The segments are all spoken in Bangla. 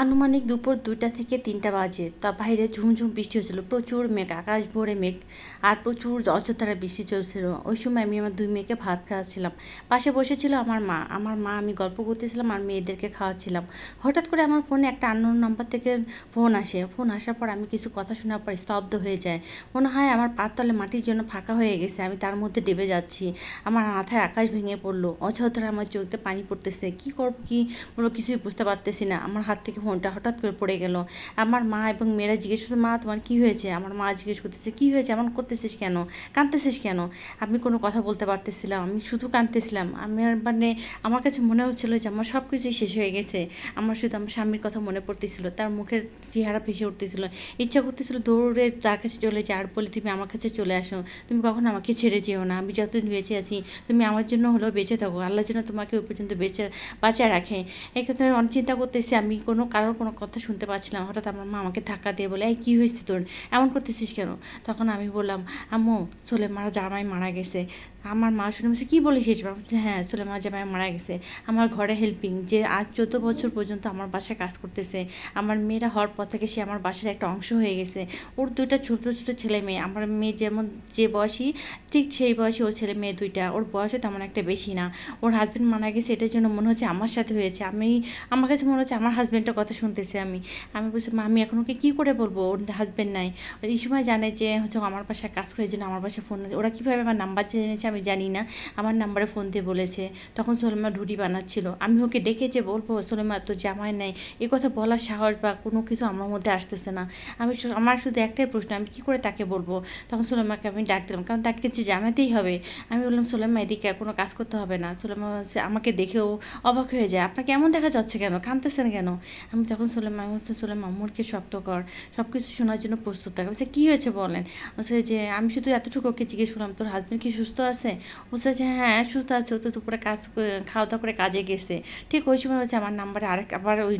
আনুমানিক দুপুর দুইটা থেকে তিনটা বাজে। তা বাইরে ঝুমঝুম বৃষ্টি হচ্ছিল প্রচুর মেঘ, আকাশ ভরে মেঘ আর প্রচুর অযথারা বৃষ্টি চলছিল। ওই সময় আমি আমার দুই মেয়েকে ভাত খাওয়াচ্ছিলাম। পাশে বসেছিল আমার মা। আমার মা, আমি গল্প করতেছিলাম আর মেয়েদেরকে খাওয়াচ্ছিলাম। হঠাৎ করে আমার ফোনে একটা আননোন নাম্বার থেকে ফোন আসে। ফোন আসার পর আমি কিছু কথা শোনার পর স্তব্ধ হয়ে যায়। মনে হয় আমার পাততলে মাটির জন্য ফাঁকা হয়ে গেছে। আমি তার মধ্যে ডেবে যাচ্ছি। আমার মাথায় আকাশ ভেঙে পড়ল। অযথারা আমার চোখতে পানি পড়তেছে। কি করব, কি বলব কিছুই বুঝতে পারতেছি না। আমার হাত থেকে ফোনটা হঠাৎ করে পড়ে গেল। আমার মা এবং মেয়েরা জিজ্ঞেস করছে, মা, তোমার কী হয়েছে? আমার মা জিজ্ঞেস করতেছে, কী হয়েছে? এমন করতেছিস কেন? কাঁদতেছিস কেন? আমি কোনো কথা বলতে পারতেছিলাম, আমি শুধু কাঁদতেছিলাম। আমার মানে আমার কাছে মনে হচ্ছিল যে আমার সব কিছুই শেষ হয়ে গেছে। আমার শুধু আমার স্বামীর কথা মনে পড়তেছিল, তার মুখের চেহারা ভেসে উঠতেছিল। ইচ্ছা করতেছিল, দৌড়ে তার কাছে চলে যায় আর বলে তুমি আমার কাছে চলে আসো। তুমি কখন আমাকে ছেড়ে যেও না। আমি যতদিন বেঁচে আছি, তুমি আমার জন্য হলেও বেঁচে থাকো। আল্লাহর জন্য তোমাকে ওই পর্যন্ত বেঁচে, বাঁচায় রাখে। এক্ষেত্রে অনেক চিন্তা করতেছি, আমি কোনো কারোর কোনো কথা শুনতে পাচ্ছিলাম, হঠাৎ আমার মা আমাকে ধাক্কা দিয়ে বলে, এই, কী হয়েছে তোর? এমন করতেছিস কেন? তখন আমি বললাম, আম্মু সোলেমার জামাই মারা গেছে। আমার মা শুনে বলছে, কী বলেছিস বলছে হ্যাঁ সোলেমার জামাই মারা গেছে। আমার ঘরে হেল্পিং যে আজ চোদ্দ বছর পর্যন্ত আমার বাসায় কাজ করতেছে। আমার মেয়েরা হওয়ার পর থেকে সে আমার বাসার একটা অংশ হয়ে গেছে। ওর দুইটা ছোটো ছোটো ছেলে মেয়ে। আমার মেয়ে যেমন, যে বয়সী, ঠিক সেই বয়সী ওর ছেলে মেয়ে দুইটা। ওর বয়সও তেমন একটা বেশি না। ওর হাজব্যান্ড মারা গেছে, এটার জন্য মনে হচ্ছে আমার সাথে হয়েছে। আমি, আমার কাছে মনে হচ্ছে আমার হাজব্যান্ডের কথা শুনতেছি আমি। আমি বলছি আমি এখন ওকে কী করে বলব? ওর হাজব্যান্ড নাই। এই সময় জানে যে হচ্ছে আমার পাশে কাজ করে জন্য আমার পাশে ফোন ওরা কীভাবে আমার নাম্বার জেনেছে আমি জানি না। আমার নাম্বারে ফোন দিয়ে বলেছে। তখন সোলেমা রুটি বানাচ্ছিল। আমি ওকে ডেকেছে বলব, সোলেমা তো জামাই নেই। এ কথা বলার সাহস বা কোনো কিছু আমার মধ্যে আসতেছে না। আমি আমার শুধু একটাই প্রশ্ন, আমি কী করে তাকে বলব? তখন সোলেমাকে আমি ডাক দিলাম, কারণ তাকে কিছু জানাতেই হবে। আমি বললাম, সোলেমা, এদিকে কোনো কাজ করতে হবে না। সোলেমা আমাকে দেখেও অবাক হয়ে যায়। আপনাকে এমন দেখা যাচ্ছে কেন? কাঁদতেছেন কেন? আমি তখন সোলেমা হচ্ছে সোলেমা মুরকে শক্ত কর সব কিছু শোনার জন্য প্রস্তুত থাকে। বলছে, কী হয়েছে বলেন? বলছে যে, আমি শুধু এতটুকু ওকে জিজ্ঞেস করলাম, তোর হাজব্যান্ড কি সুস্থ আছে? বলছে যে হ্যাঁ সুস্থ আছে। ও তো দুপুরে কাজ খাওয়া দাওয়া করে কাজে গেছে। ঠিক ওই সময় হচ্ছে আমার নাম্বারে আরেক, আবার ওই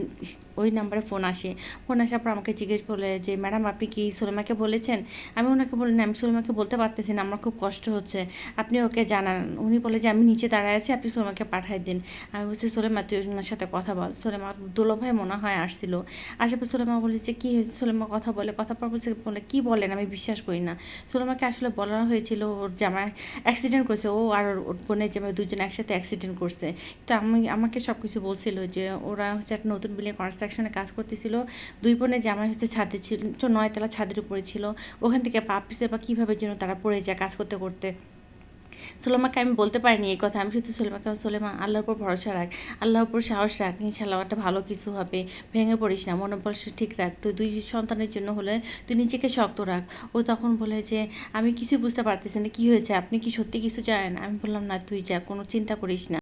ওই নাম্বারে ফোন আসে। ফোন আসার পর আমাকে জিজ্ঞেস করলে যে, ম্যাডাম, আপনি কি সোলেমাকে বলেছেন? আমি ওনাকে বলি না, আমি সোলেমাকে বলতে পারতেছি না, আমার খুব কষ্ট হচ্ছে। আপনি ওকে জানান। উনি বলে যে, আমি নিচে দাঁড়ায় আছি, আপনি সোলেমাকে পাঠাই দিন। আমি বলছি, সোলেমা, তুই ওনার সাথে কথা বল। সোলেমা দোলো মনে হয়, আসছিল। আশেপাশে সোলেমা বলেছে কী হয়েছে? সুলেমা কথা বলে, কথা পর বলছে, বলে, কী বলেন? আমি বিশ্বাস করি না। সোলেমাকে আসলে বলা হয়েছিল, ওর জামাই অ্যাক্সিডেন্ট করছে। ও আর ওর- বোনের জামাই দুজন একসাথে অ্যাক্সিডেন্ট করছে। তো আমি, আমাকে সব কিছু বলছিল যে, ওরা হচ্ছে একটা নতুন বিল্ডিং কনস্ট্রাকশনে কাজ করতেছিল। দুই বোনের জামাই হচ্ছে ছাদে ছিল, নয়তলা ছাদের উপরে ছিল। ওখান থেকে পা পিসে বা কীভাবে যেন তারা পড়ে যায় কাজ করতে করতে। সোলেমাকে আমি বলতে পারিনি এই কথা। আমি শুধু সোলেমাকে, সোলেমা, আল্লাহর উপর ভরসা রাখ, আল্লাহর উপর সাহস রাখ। ইনশাল্লাহ একটা ভালো কিছু হবে। ভেঙে পড়িস না মনোবল ঠিক রাখ। তুই দুই সন্তানের জন্য হলে তুই নিজেকে শক্ত রাখ। ও তখন বলে যে, আমি কিছু বুঝতে পারতেছি না, কী হয়েছে? আপনি কি সত্যি কিছু জানেন? আমি বললাম, না, তুই যা, কোনো চিন্তা করিস না।